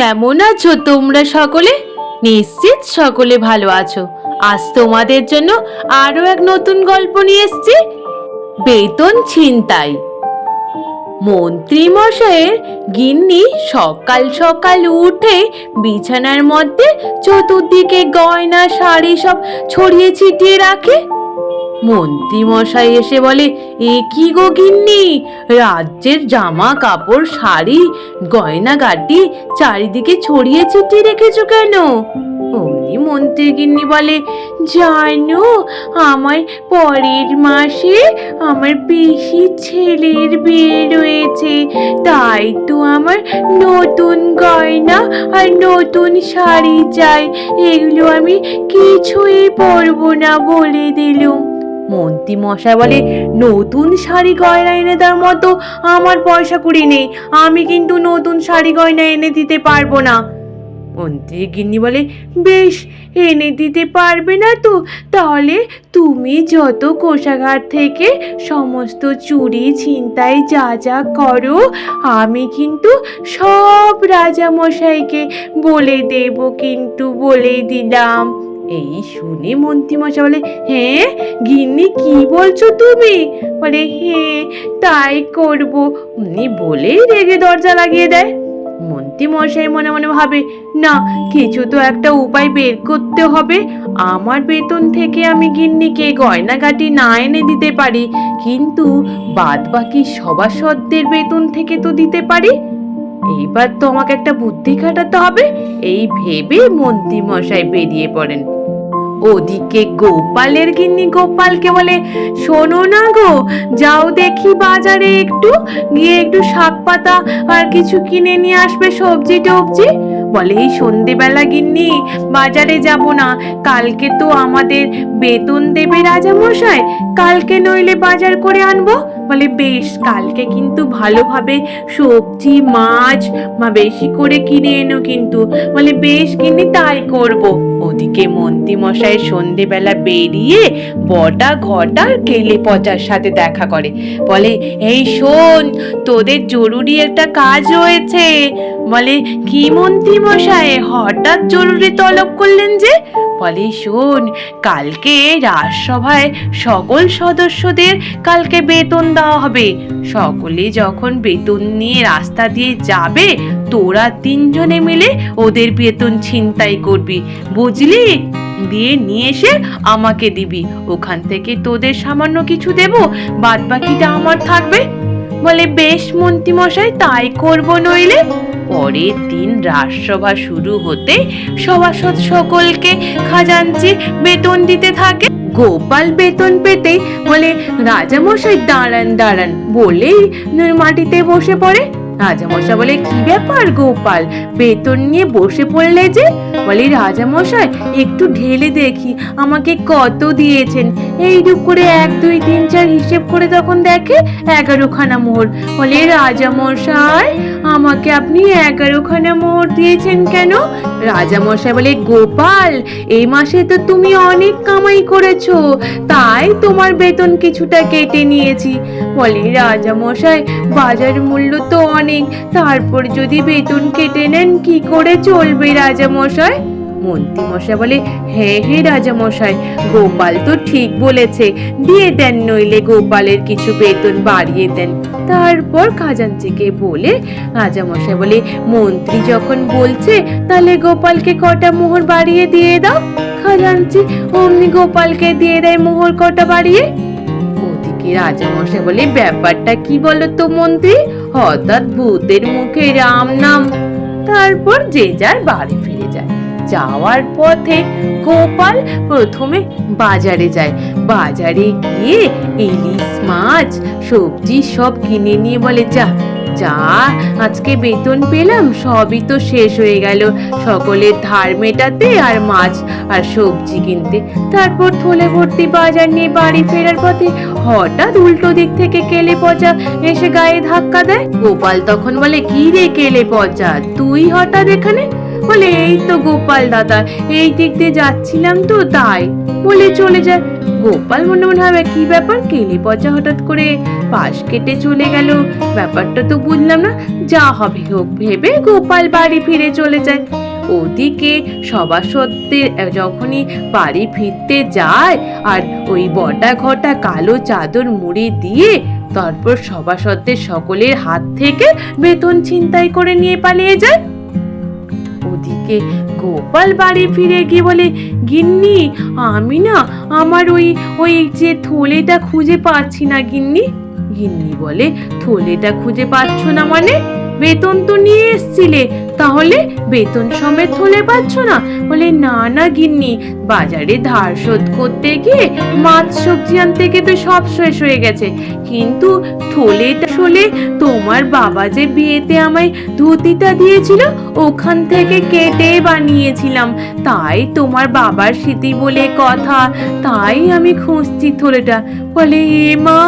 কেমন আছো তোমরা সকলে? নিশ্চিত সকলে ভালো আছো। আজ তোমাদের জন্য আরও এক নতুন গল্প নিয়ে এসেছি। বেতন ছিনতাই। মন্ত্রী মশাইয়ের গিন্নি সকাল সকাল উঠে বিছানার মধ্যে চতুর্দিকে গয়না, শাড়ি সব ছড়িয়ে ছিটিয়ে রাখে। মন্ত্রী মশাই এসে বলে, এ কি গো গিন্নি? রাজ্যের জামা কাপড় শাড়ি, গয়নাগাটি চারিদিকে ছড়িয়ে ছিটিয়ে রেখেছো কেন? অমনি মন্ত্রী গিন্নি বলে, জানো, আমার পরের মাসে আমার পিসি ছেলের বিয়ে রয়েছে, তাই তো আমার নতুন গয়না আর নতুন শাড়ি চাই। এগুলো আমি কিছুই পরবো না বলে দিলুম। মন্ত্রী মশাই বলে, নতুন শাড়ি গয়না এনে দেওয়ার মতো আমার পয়সা কুড়ি নেই। আমি কিন্তু নতুন শাড়ি গয়না এনে দিতে পারব না। মন্ত্রী গিন্নি বলে, বেশ, এনে দিতে পারবে না তো। তাহলে তুমি যত কোষাগার থেকে সমস্ত চুরি, ছিনতাই, যা যা করো, আমি কিন্তু সব রাজামশাইকে বলে দেব, কিন্তু বলে দিলাম। এই শুনে মন্ত্রীমশাই বলে হ্যাঁ গিন্নি কি বলছো তুমি? বলে হ্যাঁ তাই করব। উনি বলেই রেগে দরজা লাগিয়ে দেয়। মন্ত্রী মশাই মনে মনে ভাবে, না, কিছু তো একটা উপায় বের করতে হবে। আমার বেতন থেকে আমি গিন্নিকে গয়নাগাটি না এনে দিতে পারি। কিন্তু বাদ বাকি সভাসদদের বেতন থেকে তো দিতে পারি। এইবার তো আমাকে একটা বুদ্ধি খাটাতে হবে। এই ভেবে মন্ত্রী মশাই বেরিয়ে পড়েন। ওদিকে গোপালের গিন্নি গোপালকে বলে, শোনো না গো, যাও দেখি বাজারে একটু, গিয়ে একটু শাক পাতা আর কিছু কিনে নিয়ে আসবে সবজি টবজি। বলে, এই সন্ধেবেলা গিন্নি, বাজারে যাব না। কালকে তো আমাদের বেতন দেবে রাজামশাই, কালকে নইলে বাজার করে আনব। বলে, বেশ, কালকে কিন্তু ভালোভাবে সবজি, মাছ বা বেশি করে কিনে এনো কিন্তু। বলে, বেশ কিনে তাই করব। ওদিকে মন্ত্রী মশাই সন্ধেবেলা বেরিয়ে বটা ঘটার কেলে পচার সাথে দেখা করে। বলে, এই শোন, তোদের জরুরি একটা কাজ রয়েছে। বলে, কি মন্ত্রী মশাই হঠাৎ জরুরি তলব করলেন যে? বলে, শোন, কালকে রাজসভায় সকল সদস্যদের কালকে বেতন দেওয়া হবে। সকলে যখন বেতন নিয়ে রাস্তা দিয়ে যাবে তোরা তিনজনে মিলে ওদের বেতন ছিনতাই করবি, বুঝলি? দিয়ে নিয়ে এসে আমাকে দিবি। ওখান থেকে তোদের সামান্য কিছু দেব বাদ বাকিটা আমার থাকবে। বলে, বেশ মন্ত্রী মশাই, তাই করব নইলে? পরের দিন রাজসভা শুরু হতে সভাসদ সকলকে খাজাঞ্চি বেতন দিতে থাকে। গোপাল বেতন পেতে বলে, রাজামশাই, দাঁড়ান দাঁড়ান। বলেই মাটিতে বসে পড়ে। রাজামশাই বলে, কি ব্যাপার গোপাল? বেতন নিয়ে বসে পড়লে যে? বলে রাজামশাই একটু ঢেলে দেখি, আমাকে কত দিয়েছেন? এইরূপ করে এক, দুই, তিন, চার হিসেব করে তখন দেখে এগারোখানা মোহর। বলে রাজামশাই আমাকে আপনি এগারোখানা মোহর দিয়েছেন কেন? রাজামশাই বলে, গোপাল, এই মাসে তো তুমি অনেক কামাই করেছ, তাই তোমার বেতন কিছুটা কেটে নিয়েছি। বলে রাজামশাই বাজার মূল্য তো অনেক তারপর যদি বেতন কেটে নেন কি করে চলবে রাজামশাই? মন্ত্রী মশাই বলে হ্যাঁ হে রাজামশাই, গোপাল তো ঠিক বলেছে। দিয়ে দেন নইলে গোপালের কিছু বেতন বাড়িয়ে দেন। তারপর খাজাঞ্চিকে বলে, রাজামশাই বলে, মন্ত্রী যখন বলছে, তাহলে গোপালকে কটা মোহর বাড়িয়ে দিয়ে দাও। খাজাঞ্চি, অমনি গোপালকে দিয়ে দেয় মোহর কটা বাড়িয়ে? ওদিকে রাজামশাই বলে, ব্যাপারটা কি বলো তো মন্ত্রী? হঠাৎ ভূতের মুখে রাম নাম। তারপর যে যার বাড়ি ফিরে যায়। যাওয়ার পথে গোপাল প্রথমে বাজারে যায়। বাজারে গিয়ে ইলিশ মাছ, সবজি সব কিনে নিয়ে বলে, যা যা, আজকে বেতন পেলাম, সবই তো শেষ হয়ে গেল। সকলের ধার মেটাতে আর মাছ আর সবজি কিনতে। তারপর থলে ভর্তি বাজার নিয়ে বাড়ি ফেরার পথে হঠাৎ উল্টো দিক থেকে কেলে পচা এসে গায়ে ধাক্কা দেয়। গোপাল তখন বলে, কি রে কেলে পচা? তুই হঠাৎ এখানে বলে, এই তো গোপাল দাদা, এই দিক দিয়ে যাচ্ছিলাম তো তাই। বলে চলে যায়। গোপাল মনে মনে হবে কি ব্যাপার? কেলে পচা হঠাৎ করে পাশ কেটে চলে গেল? ব্যাপারটা তো বুঝলাম না। যা হবে হোক ভেবে গোপাল বাড়ি ফিরে চলে যায়। ওদিকে সভাসদের যখনই বাড়ি ফিরতে যায় আর ওই বটা ঘটা কালো চাদর মুড়ি দিয়ে তারপর সভাসদের সকলের হাত থেকে বেতন ছিনতাই করে নিয়ে পালিয়ে যায়। ওদিকে গোপাল বাড়ি ফিরে গিয়ে বলে, গিন্নি, আমি না আমার ওই ওই যে থলেটা খুঁজে পাচ্ছি না গিন্নি। গিন্নি বলে, থলেটা খুঁজে পাচ্ছ না মানে? বেতন তো নিয়ে এসছিলে, তাহলে বেতন সমেত হলে পাচ্ছ না? বলে, না না গিন্নি, বাজারে ধার শোধ করতে গিয়ে মাছ সবজি আনতে গিয়ে তো সব শেষ হয়ে গেছে। কিন্তু থলেটা আসলে তোমার বাবা যে বিয়েতে আমায় ধুতিটা দিয়েছিল, ওখান থেকে কেটে বানিয়েছিলাম। তাই তোমার বাবার স্মৃতি বলে কথা, তাই আমি খুঁজছি থলেটা। বলে, এ মা,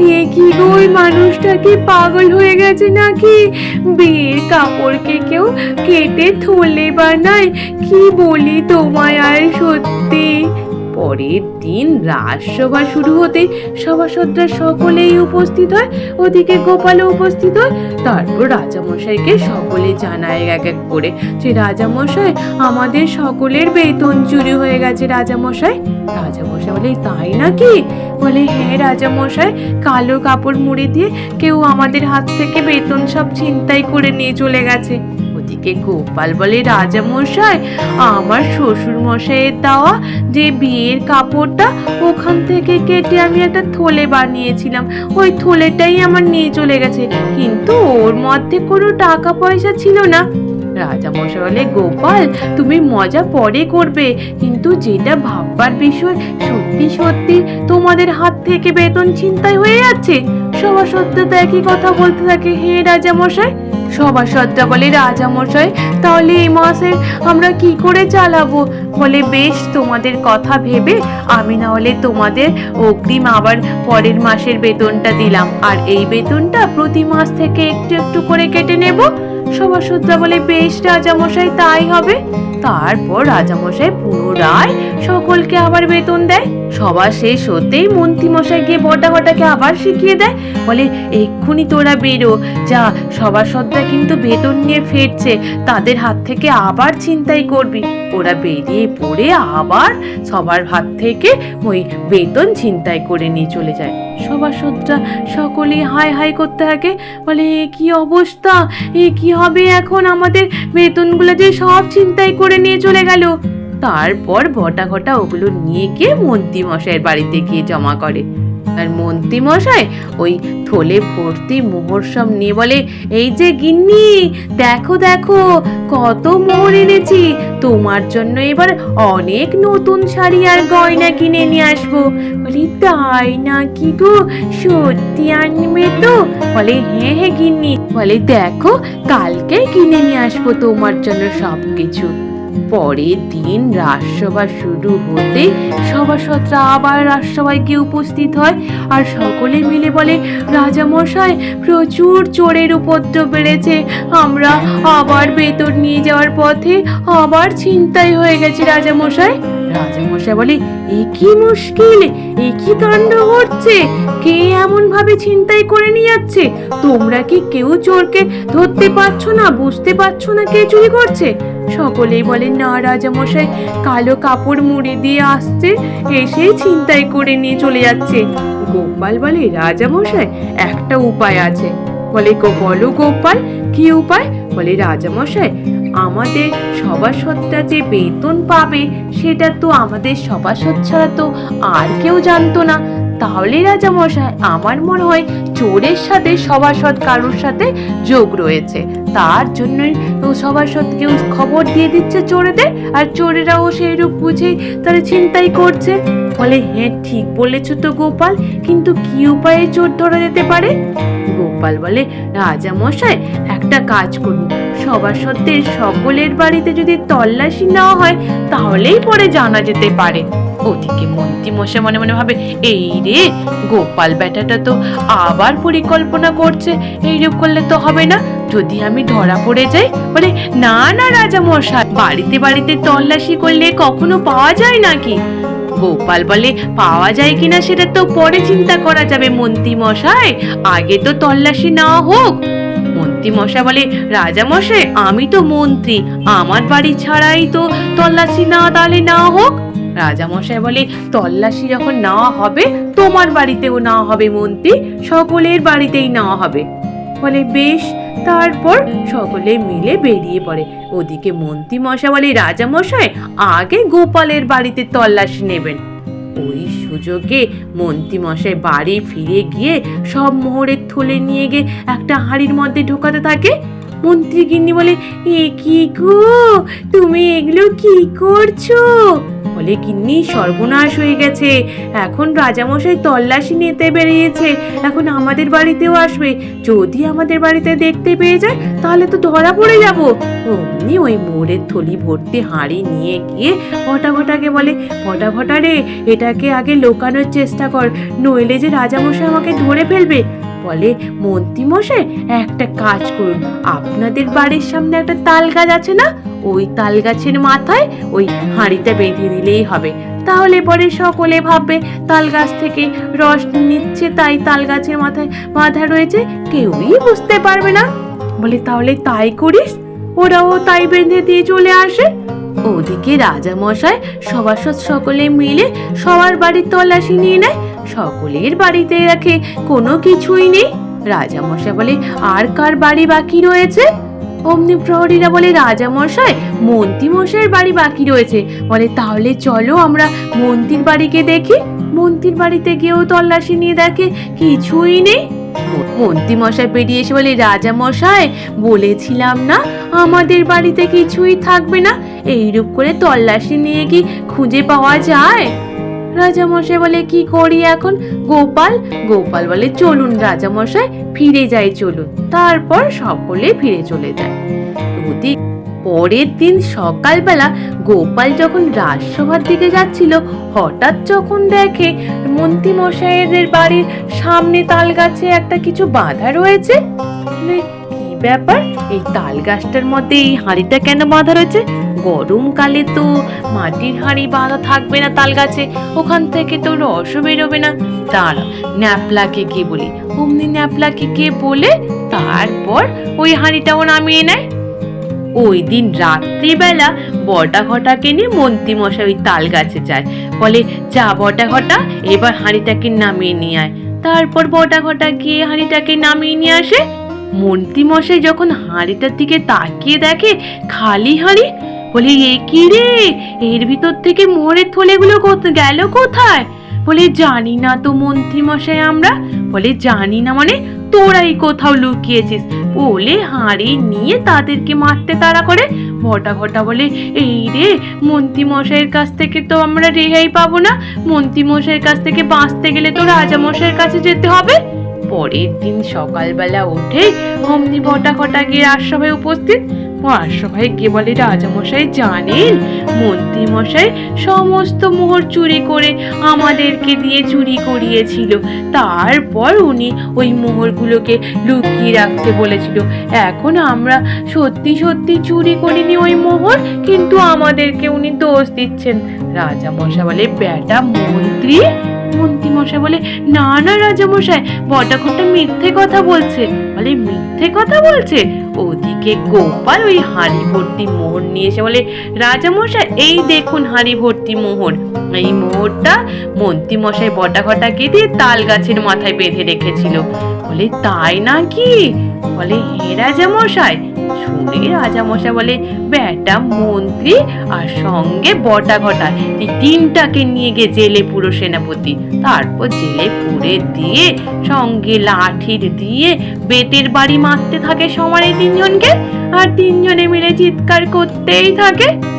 এ কি ওই মানুষটা কি পাগল হয়ে গেছে নাকি? বিয়ের কাপড়কে কেউ কেটে থলে বানায়। কি বলি তোমায় আর সত্যি? পরের দিন রাজসভা শুরু হতে সভাসদরা সকলেই উপস্থিত হয়। ওদিকে গোপালও উপস্থিত হয়। তারপর রাজামশাইকে সকলে জানায় এক এক করে যে, রাজামশাই, আমাদের সকলের বেতন চুরি হয়ে গেছে রাজামশাই। রাজামশাই বলে, তাই নাকি? বলে হ্যাঁ রাজামশাই, কালো কাপড় মুড়ে দিয়ে কেউ আমাদের হাত থেকে বেতন সব ছিনতাই করে নিয়ে চলে গেছে। ওদিকে গোপাল বলে রাজা মশাই আমার শ্বশুর মশাইয়ের দেওয়া যে বিয়ের কাপড়টা, ওখান থেকে কেটে আমি একটা থলে বানিয়েছিলাম। ওই থলেটাই আমার নিয়ে চলে গেছে। কিন্তু ওর মধ্যে কোনো টাকা পয়সা ছিল না। রাজা মশাই বলে, গোপাল, তুমি মজা পরে করবে। কিন্তু যেটা ভাববার বিষয়, সত্যি সত্যি তোমাদের হাত থেকে বেতন ছিনতাই হয়ে যাচ্ছে। সভাসদরা তো একই কথা বলতে থাকে, হে রাজা মশাই সভাসদরা বলে রাজা মশাই, তাহলে এই মাসে আমরা কি করে চালাবো? বলে বেশ তোমাদের কথা ভেবে আমি না হলে তোমাদের অগ্রিম আবার পরের মাসের বেতনটা দিলাম। আর এই বেতনটা প্রতি মাস থেকে একটু একটু করে কেটে নেব? সভাসদরা বলে বেশ রাজামশাই তাই হবে। তারপর রাজামশাই পুনরায় সকলকে আবার বেতন দেয়। সভা শেষ হতেই মন্ত্রীমশাই গিয়ে বটা ঘটাকে আবার শিখিয়ে দেয়, বলে, এক্ষুনি তোরা বেরো, যা, সবার সভাসদরা কিন্তু বেতন নিয়ে ফিরছে, তাদের হাত থেকে আবার ছিনতাই করবি। ওরা বেরিয়ে পড়ে আবার সবার হাত থেকে ওই বেতন ছিনতাই করে নিয়ে চলে যায়। সভাসদরা সকলেই হাই হাই করতে থাকে, বলে, এ কি অবস্থা? এ কি হবে এখন আমাদের? বেতনগুলো যে সব ছিনতাই করে নিয়ে চলে গেল। তারপর বটা ঘটা ওগুলো নিয়ে গিয়ে মন্ত্রী মশাইয়ের বাড়িতে গিয়ে জমা করে। আর মন্ত্রী মশাই ওই থলে ভর্তি মোহর সব নিয়ে বলে, এই যে গিন্নি, দেখো দেখো, কত মোহর এনেছি। তোমার জন্য এবার অনেক নতুন শাড়ি আর গয়না কিনে নিয়ে আসব। বলি, তাই না কি গো? সত্যি আনবে তো? বলে হ্যাঁ হ্যাঁ গিন্নি। বলে, দেখো কালকে কিনে নিয়ে আসব তোমার জন্য সব কিছু পরের দিন রাজসভা শুরু হতে সভাসদরা আবার রাজসভায় গিয়ে উপস্থিত হয় আর সকলে মিলে বলে, রাজামশাই, প্রচুর চোরের উপদ্রব বেড়েছে। আমরা আবার বেতন নিয়ে যাওয়ার পথে আবার ছিনতাই হয়ে গেছে, রাজামশাই। রাজামশাই বলে, এ কি মুশকিল? এ কি কাণ্ড ঘটছে কে এমন ভাবে করে নিয়ে যাচ্ছে? তোমরা কি কেউ চোরকে ধরতে পারছ না, বুঝতে পারছ না কে চুরি করছে? সকলেই বলে না, রাজামশাই, কালো কাপড় মুড়ি দিয়ে আসছে, এসেই ছিনতাই করে নিয়ে চলে যাচ্ছে। গোপাল বলে, রাজামশাই, একটা উপায় আছে। বলে বলো গোপাল, কি উপায়? বলে, রাজামশাই, আমাদের সভাসদটা যে বেতন পাবে, সেটা তো আমাদের সভাসদ ছাড়া তো আর কেউ জানতো না। তাহলে রাজামশাই আমার মনে হয় চোরের সাথে সভাসদ কারোর সাথে যোগ রয়েছে। তার জন্যই সভাসদ কেউ খবর দিয়ে দিচ্ছে চোরেদের, আর চোরেরাও সেই রূপ বুঝেই তারা চিন্তাই করছে। বলে হ্যাঁ ঠিক বলেছ তো গোপাল, কিন্তু কি উপায়ে চোর ধরা যেতে পারে? গোপাল বলে, রাজা মশাই একটা কাজ করুন। সভাসদের সকলের বাড়িতে যদি তল্লাশি নেওয়া হয়, তাহলেই পরে জানা যেতে পারে। ওদিকে মন্ত্রী মশাই মনে মনে ভাবে, এই রে, গোপাল বেটাটা তো আবার পরিকল্পনা করছে, এইরূপ করলে তো হবে না। যদি আমি ধরা পড়ে যাই, বলে, না না, রাজা মশাই, বাড়িতে বাড়িতে তল্লাশি করলে কখনো পাওয়া যায় নাকি? গোপাল বলে, পাওয়া যায় কিনা সেটা তো পরে চিন্তা করা যাবে, মন্ত্রী মশাই। আগে তো তল্লাশি না হোক। মন্ত্রী মশাই বলে, রাজা মশাই, আমি তো মন্ত্রী, আমার বাড়ি ছাড়াই তো তল্লাশি না, তাহলে না হোক? রাজা মশাই বলে, তল্লাশি যখন নেওয়া হবে, তোমার বাড়িতেও নেওয়া হবে মন্ত্রী, সকলের বাড়িতেই নেওয়া হবে। বলে, বেশ। তারপর সকলে মিলে বেরিয়ে পড়ে। ওদিকে মন্ত্রী মশাই বলে, রাজামশাই, আগে গোপালের বাড়িতে তল্লাশি নেবেন। ওই সুযোগে মন্ত্রী মশাই বাড়ি ফিরে গিয়ে সব মোহরের থলে নিয়ে গিয়ে একটা হাড়ির মধ্যে ঢোকাতে থাকে। মন্ত্রী গিন্নি বলে, এ কি গো? তুমি এগুলো কি করছ? বলে গিন্নি সর্বনাশ হয়ে গেছে। এখন রাজামশাই তল্লাশি নিতে বেরিয়েছে। এখন আমাদের বাড়িতেও আসবে। যদি আমাদের বাড়িতে দেখতে পেয়ে যায়, তাহলে তো ধরা পড়ে যাব। অমনি ওই মোড়ের থলি ভর্তি হাঁড়ি নিয়ে গিয়ে ভটা ভটাকে বলে ভটা ভটা রে, এটাকে আগে লোকানোর চেষ্টা কর, নইলে যে রাজামশাই আমাকে ধরে ফেলবে। বলে মন্ত্রী মশাই একটা কাজ করুন। আপনাদের বাড়ির সামনে একটা তাল গাছ আছে না? ওই তাল গাছের মাথায় ওই হাঁড়িটা বেঁধে দিলেই হবে। তাহলে পরে সকলে ভাববে তাল গাছ থেকে রস নিচ্ছে, তাই তাল গাছের মাথায় বাঁধা রয়েছে। কেউই বুঝতে পারবে না। বলে, তাহলে তাই করিস? ওরাও তাই বেঁধে দিয়ে চলে আসে? ওদিকে রাজা মশাই সভাসদ সকলে মিলে সবার বাড়ির তল্লাশি নিয়ে নেয়। সকলের বাড়িতে রাখে কোনো কিছুই নেই। রাজা মশাই বলে, আর কার বাড়ি বাকি রয়েছে? অমনি প্রহরীরা বলে রাজা মশাই মন্ত্রী মশাইয়ের বাড়ি বাকি রয়েছে। বলে, তাহলে চলো আমরা মন্ত্রীর বাড়িকে দেখি। মন্ত্রীর বাড়িতে গিয়েও তল্লাশি নিয়ে দেখে কিছুই নেই। মন্ত্রী মশাই বেরিয়ে এসে বলে রাজা মশাই বলেছিলাম না, আমাদের বাড়িতে কিছুই থাকবে না। এইরূপ করে তল্লাশি নিয়ে কি খুঁজে পাওয়া যায়? রাজামশাই বলে, কি করি এখন? গোপাল? গোপাল বলে, চলুন রাজামশাই, ফিরে যাই, চলুন। তারপর সকলে ফিরে চলে যায়। পরের দিন সকালবেলা গোপাল যখন রাজসভার দিকে যাচ্ছিল, হঠাৎ যখন দেখে মন্ত্রী মশাইদের বাড়ির সামনে তাল গাছে একটা কিছু বাঁধা রয়েছে কি ব্যাপার? এই তাল গাছটার মধ্যে এই হাঁড়িটা কেন বাঁধা রয়েছে? গরমকালে তো মাটির হাঁড়ি বাঁধা থাকবে না তাল গাছে ওখান থেকে তো রসও বেরোবে না। দাঁড়া, ন্যাপলাকে কে বলি? অমনি ন্যাপলাকে কে বলে? তারপর ওই হাঁড়িটাও নামিয়ে নেয়। ওই দিন রাত্রিবেলা বটা ঘটাকে নিয়ে মন্ত্রী মশাই ওই তাল গাছে যায়। বলে, যা বটা ঘটা, এবার হাঁড়িটাকে নামিয়ে নিয়ে আয়। তারপর বটা ঘটা গিয়ে হাঁড়িটাকে নামিয়ে নিয়ে আসে। মন্ত্রী মশাই যখন হাঁড়িটার দিকে তাকিয়ে দেখে, খালি হাঁড়ি বলে, এ কি রে? এর ভিতর থেকে মোহরের থলেগুলো গেল কোথায়? বলে, জানি না তো মন্ত্রী মশাই আমরা। বলে, জানি না মানে তোরাই কোথাও লুকিয়েছিস। বলে, হাঁড়ি নিয়ে তাদেরকে মারতে তাড়া করে। ভটা ঘটা বলে, এই রে, মন্ত্রী মশাইয়ের কাছ থেকে তো আমরা রেহাই পাবো না। মন্ত্রী মশাইয়ের কাছ থেকে বাঁচতে গেলে তো রাজা মশাইয়ের কাছে যেতে হবে। পরের দিন সকালবেলা উঠে অমনি ভটা ঘটা গিয়ে রাজসভায় উপস্থিত। রাজসভায় গিয়ে বলে রাজামশাই জানেন মন্ত্রী মশাই সমস্ত মোহর চুরি করে আমাদেরকে দিয়ে চুরি করিয়েছিল। তারপর উনি ওই মোহরগুলোকে লুকিয়ে রাখতে বলেছিল। এখন আমরা সত্যি সত্যি চুরি করিনি ওই মোহর, কিন্তু আমাদেরকে উনি দোষ দিচ্ছেন। রাজা মশাই বলে, বেটা মন্ত্রী মন্ত্রী মশাই বলে, না না রাজামশাই বটা ঘটা মিথ্যে কথা বলছে। বলে, মিথ্যে কথা বলছে? ওদিকে গোপাল ওই হাঁড়ি ভর্তি মোহর নিয়ে এসে বলে, রাজা মশাই, এই দেখুন হাঁড়ি ভর্তি মোহর। এই মোহরটা মন্ত্রী মশাই বটা ঘটাকে দিয়ে তাল গাছের মাথায় বেঁধে রেখেছিল। বলে, তাই নাকি? বলে হে রাজা মশাই শুনে রাজা মশাই বলে বেটা মন্ত্রী আর সঙ্গে বটা ঘটা। এই তিনটাকে নিয়ে গিয়ে জেলে পুরো সেনাপতি। তারপর জেলে পুরে দিয়ে সঙ্গে লাঠির দিয়ে বেতের বাড়ি মারতে থাকে সমানে তিনজনকে। আর তিনজনে মিলে চিৎকার করতেই থাকে।